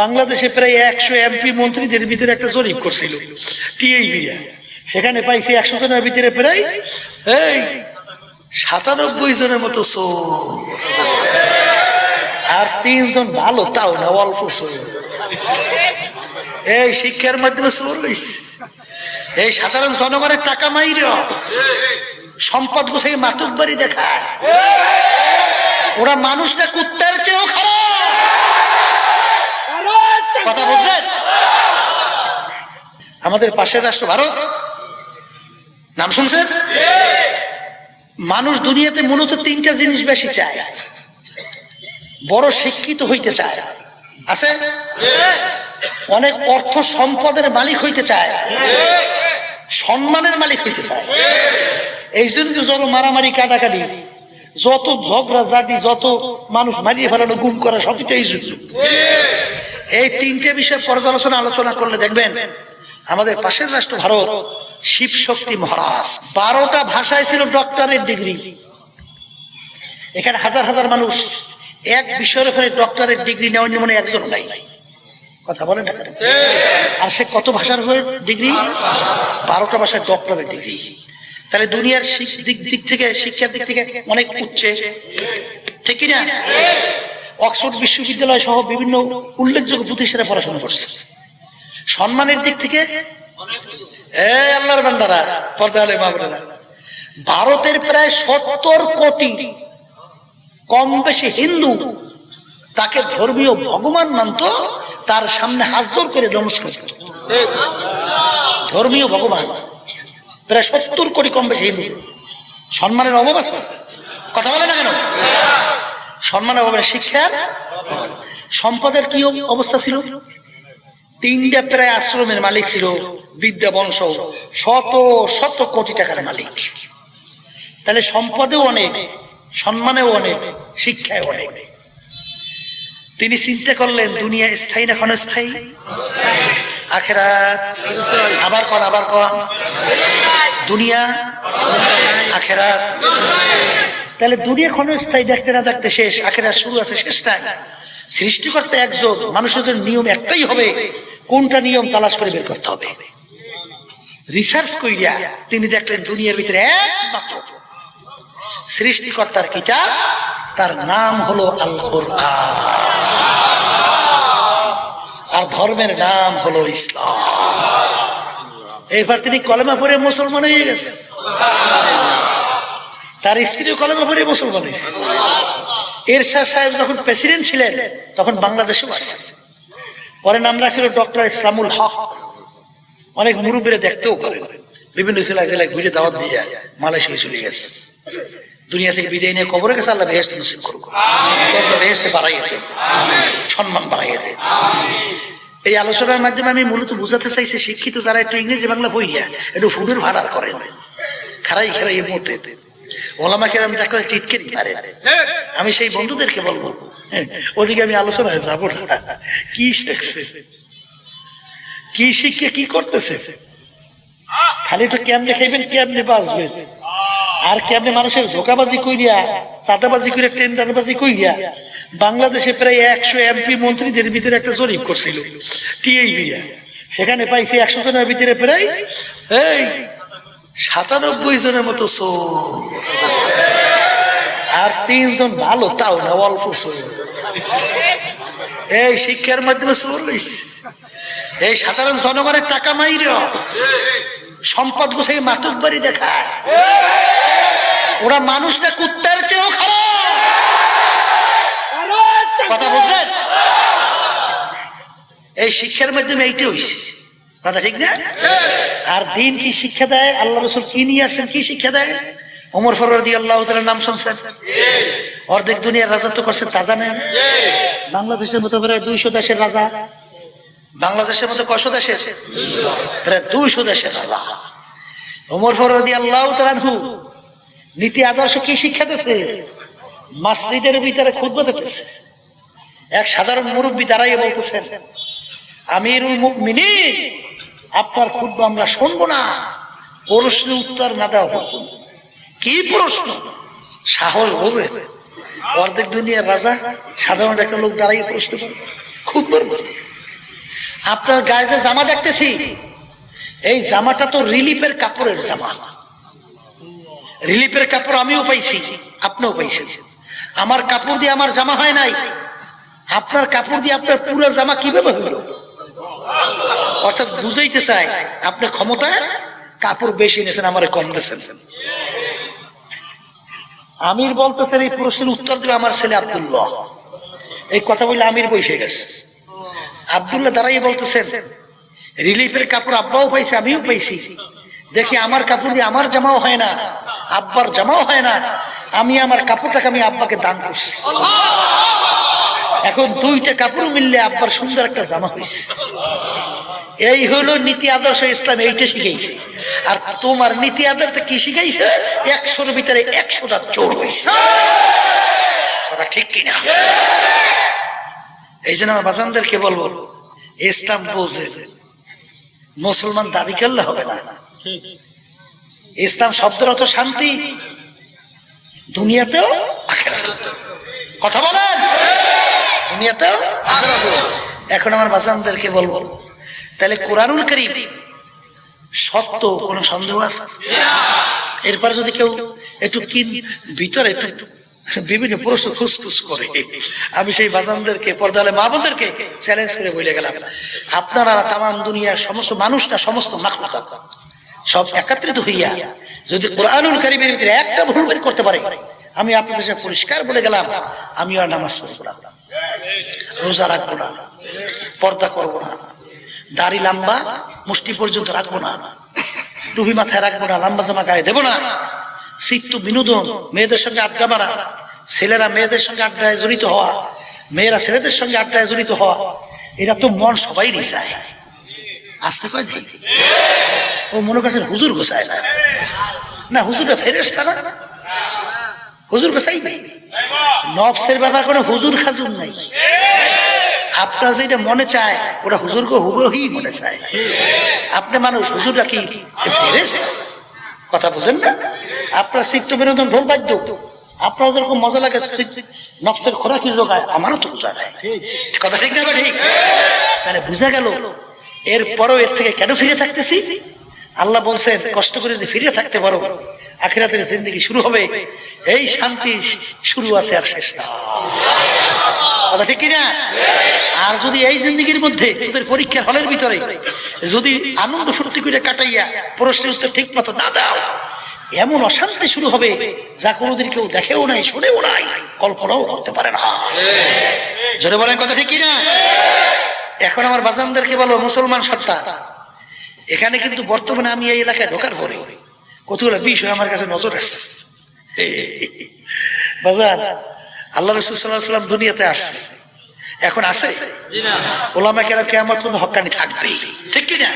বাংলাদেশে প্রায় একশো এমপি মন্ত্রীদের ভিতরে একটা জরিপ করছিল সেখানে পাইছি একশো জনের ভিতরে প্রায়, এই, সাতানব্বই জনের মতো আর তিনজন ভালো, তাও না, অল্প এই শিক্ষার মাধ্যমে হইছে। এই সাধারণ জনগণের টাকা মাইর সম্পদ গোছাই মাতুক বাড়ি দেখায়। ওরা মানুষটা কুত্তার চেয়েও কথা বলছেন? আমাদের পাশের রাষ্ট্র ভারত। নাম শুনছেন? মানুষ দুনিয়াতে মূলত তিনটা জিনিস বেশি চায়। বড় শিক্ষিত হইতে চায়। আছে? অনেক অর্থ সম্পদের মালিক হইতে চায়। সম্মানের মালিক হইতে চায়। এই জন্য মারামারি কাটাকাটি যত ঝগড়া জাতি যত মানুষ মারিয়ে ফেলানো, গুম করা সবই তো এই তিনটে বিষয় পর্যালোচনা, আলোচনা করলে দেখবেন, আমাদের পাশের রাষ্ট্র ভারত, শিব শক্তি মহারাজ, বারোটা ভাষায় ছিল ডক্টরের ডিগ্রি এখানে হাজার হাজার মানুষ এক বিষয়ের ওখানে ডক্টরের ডিগ্রি নেওয়ার মনে একজন নাই। কথা বলেন আর সে কত ভাষার হয়ে ডিগ্রি বারোটা ভাষায় ডক্টরের ডিগ্রি তাহলে দুনিয়ার দিক দিক থেকে, শিক্ষার দিক থেকে অনেক উচ্চে। ঠিক না অক্সফোর্ড বিশ্ববিদ্যালয় সহ বিভিন্ন উল্লেখযোগ্য প্রতিষ্ঠানে পড়াশোনা করছে। সম্মানের দিক থেকে ভারতের প্রায় সত্তর কোটি কম বেশি হিন্দু তাকে ধর্মীয় ভগবান মানত, তার সামনে হাজর করে নমস্কার ধর্মীয় ভগবান। প্রায় সত্তর কোটি কম বেশি হিন্দু। সম্মানের অভাব আছে? কথা বলে না কেন? সম্মানের অভাবে অভাব। সম্পদের কি অবস্থা ছিল? তিনটা প্রায় আশ্রমের মালিক ছিল বিদ্যা বংশ, শত শত কোটি টাকার মালিক। তাহলে সম্পদেও অনেক, সম্মানেও অনেক শিক্ষায় অনেক। তিনি চিন্তা করলেন, দুনিয়া স্থায়ী না ক্ষণস্থায়ী? আখেরাত? আবার কন আবার কন দুনিয়া, আখেরাত। তাহলে দুনিয়া ক্ষণস্থায়ী দেখতে না দেখতে শেষ, আখেরাত শুরু আছে শেষটাই সৃষ্টিকর্তা একজন মানুষের নিয়ম একটাই হবে, কোনটা নিয়ম তালাশ করে বের করতে হবে। রিসার্চ কইরা তিনি দেখলেন দুনিয়ার ভিতরে একমাত্র। সৃষ্টিকর্তার কিতাব, তার নাম হলো আল আর ধর্মের নাম হলো ইসলাম। এবার তিনি কলেমা পরে মুসলমান হয়ে গেছে। তার স্ত্রী কলেমা পরে মুসলমান হয়েছে। এরশাদ সাহেব যখন প্রেসিডেন্ট ছিলেন, তখন বাংলাদেশে আসছে। পরে নাম রাখছিল ডক্টর ইসলামুল হক। অনেক মুরব্বীরা দেখতেও পারেন। বিভিন্ন জেলায় জেলায় ঘুরে দাওয়াত দিয়ে মালয়েশিয়া চলে গেছে। দুনিয়া থেকে বিদায় নিয়ে কবরে গেছে আল্লাহ বেহেস্ত নসিব করুক। বেহেস্তে বাড়াইয়ে দে সম্মান বাড়াইয়ে দে এই আলোচনার মাধ্যমে আমি মূলত বুঝাতে চাইছি শিক্ষিত যারা একটু ইংরেজি বাংলা বই নিয়ে একটু ফুডের ভাড়া করেন। খারাই খারাই এর মধ্যে ওলামাকে আমি দেখলে টিটকেরি পারে আমি সেই বন্ধুদেরকে বলব হ্যাঁ, ওদিকে আমি আলোচনায় যাব না। কি শিখছে? কি শিখে কি করতেছে? খালি একটু কেমনে খাইবেন কেমনে বাঁচবেন? আর কেমনে মানুষের ধোকাবাজি কইরিয়া চাঁদাবাজি করে টেন্ডারবাজি কইরিয়া বাংলাদেশে প্রায় একশো এমপি মন্ত্রীদের ভিতরে একটা জরিপ করছিল টিআইবি সেখানে পাইছি একশো জনের ভিতরে প্রায়, এই, সাতানব্বই জনের মতো চোর। আর তিনজন ভালো, তাও না, অল্প এই শিক্ষার মাধ্যমে হইছে। এই সাধারণ জনগণের টাকা মাইর। সম্পদ গোছাই মাতুক বাড়ি দেখায়। ওরা মানুষটা কুত্তার চেয়েও খারাপ। কথা বলছেন এই শিক্ষার মাধ্যমে এইটা হইছে। কথা ঠিক না? আর দিন কি শিক্ষা দেয়? আল্লাহ রসুল কি নিয়ে আসছেন, কি শিক্ষা দেয়? ওমর ফরদি আল্লাহ নাম শুনছেন? অর্ধেক দুনিয়ার রাজত্ব করছেন তা জানেন? বাংলাদেশের মতো প্রায় দুইশো দেশের রাজা। বাংলাদেশের মতো কশো দেশের? প্রায় দুইশো দেশের রাজা। ওমর ফরদি আল্লাহ নীতি আদর্শ কি শিক্ষা দিতেছে মাসজিদের ভিতরে খুদ্ দিতেছে। এক সাধারণ মুরব্বী দাঁড়াইয়ে বলতেছেন, আমিরুল মুমিনিন, আপনার খুদ্ আমরা শুনব না। প্রশ্ন উত্তর না দেওয়া পর্যন্ত। কি প্রশ্ন? সাহস বোঝে। অর্ধেক দুনিয়ার রাজা, সাধারণ একটা লোক দাঁড়াই প্রশ্ন করে খুব আপনার গায়ে যে জামা দেখতেছি, এই জামাটা তো রিলিফের কাপড়ের জামা। রিলিফের কাপড় আমিও পাইছি, আপনিও পাইছেন। আমার কাপড় দিয়ে আমার জামা হয় নাই। আপনার কাপড় দিয়ে আপনার পুরো জামা কীভাবে হইল? অর্থাৎ বুঝাইতে চাই, আপনি ক্ষমতায়? কাপড় বেশি নিয়েছেন আমার কম দিয়েছেন। আমির বলতেছেন, এই প্রশ্নের উত্তর দেবে আমার ছেলে আব্দুল্লাহ। এই কথা বললে আমির বসে গেছে। আব্দুল্লাহ দাঁড়াই বলতেছেন, রিলিফের কাপড় আব্বাও পাইছে, আমিও পাইছি। দেখি আমার কাপড় দিয়ে আমার জামাও হয় না। আব্বার জামাও হয় না। আমি আমার কাপড়টাকে আমি আব্বাকে দান করছি। এখন দুইটা কাপড় মিললে আব্বার সুন্দর একটা জামা হয়েছে এই হলো নীতি আদর্শ ইসলাম, এইটা শিখাইছে। আর তোমার নীতি আদর্শ কি শিখাইছে? একশোর ভিতরে একশোটা চোর হয়েছে কথা ঠিক কিনা? এই জন্য আমার বাজানদের বাজানদেরকে বলব, ইসলাম বোঝে। মুসলমান দাবি করলে হবে না। ইসলাম শব্দের অর্থ শান্তি। দুনিয়াতেও। কথা বলেন? দুনিয়াতেও এখন আমার বাজানদেরকে বলব, তাহলে কোরআনুল করিম সত্য কোনো সন্দেহ আছে? এরপর যদি কেউ একটু কি ভিতরে একটু বিভিন্ন প্রশ্ন খুসখুস করে, আমি সেই বাজানদেরকে পর্দালে মা বোনদেরকে চ্যালেঞ্জ করে বলে গেলাম, আপনারা তাম দুনিয়ার সমস্ত মানুষটা, সমস্ত মাখলুকাত। সব একত্রিত হইয়া যদি কোরআনুল কারিমের ভিতরে একটা ভুল বের করতে পারে, আমি আপনাদের সাথে পরিষ্কার বলে গেলাম, আমি আর নামাজ পড়ব না। রোজা রাখব না, পর্দা করব না, দাড়ি লম্বা, মুষ্টি পর্যন্ত রাখব না, টুপি মাথায় রাখব না, লাম্বা জামা গায়ে দেবো না সিক্ত বিনোদন, মেয়েদের সঙ্গে আড্ডা মারা, ছেলেরা মেয়েদের সঙ্গে আড্ডায় জড়িত হওয়া, মেয়েরা ছেলেদের সঙ্গে আড্ডায় জড়িত হওয়া এটা তো মন সবাই চায়। আসতে কয় ও মনে করছেন হুজুর গোসায় না। না, হুজুরে ফেরেস না। হুজুর গোসাই নেই। নফসের ব্যাপার কোনো হুজুর খাজুর নাই। আপনার যেটা মনে চায়, ওটা হুজুরকে হুবহি মনে চায়। আপনি মানুষ, হুজুররা কি ফেরেস কথা বুঝেন না? আপনার সিক্ত বিনোদন ঢোল বাদ্য। আপনার যেরকম মজা লাগে নফসের খোরাকি যোগায় আমারও তো যায় কথা ঠিক না ঠিক? তাহলে বুঝা গেল, এরপরও এর থেকে কেন ফিরে থাকতেছি? আল্লাহ বলছেন, কষ্ট করে যদি ফিরে থাকতে পারো, আখিরাতের জিন্দগি শুরু হবে। এই শান্তি শুরু আছে আর শেষ না। ঠিক কিনা? আর যদি এই জিন্দগির মধ্যে তোদের পরীক্ষার হলের ভিতরে যদি আনন্দ ফুর্তি করে কাটাইয়া প্রশ্নের উত্তর ঠিক মতো না দাও, এমন অশান্তি শুরু হবে যা কোনোদিন কেউ দেখেও নাই, শোনেও নাই, কল্পনাও করতে পারে না। জোরে বলেন, কথা ঠিক কিনা? এখন আমার বাজানদেরকে বলো, মুসলমান সত্তা। এখানে কিন্তু বর্তমানে আমি এই এলাকায় ঢোকার পরে কতগুলো বিষয় আমার কাছে নজর আসছে। বাজার আল্লাহ রসুল্লাহাম দুনিয়াতে আসছে। এখন আছে? ওলামা কেন কেমন হকানি থাকবেই। ঠিক কিনা?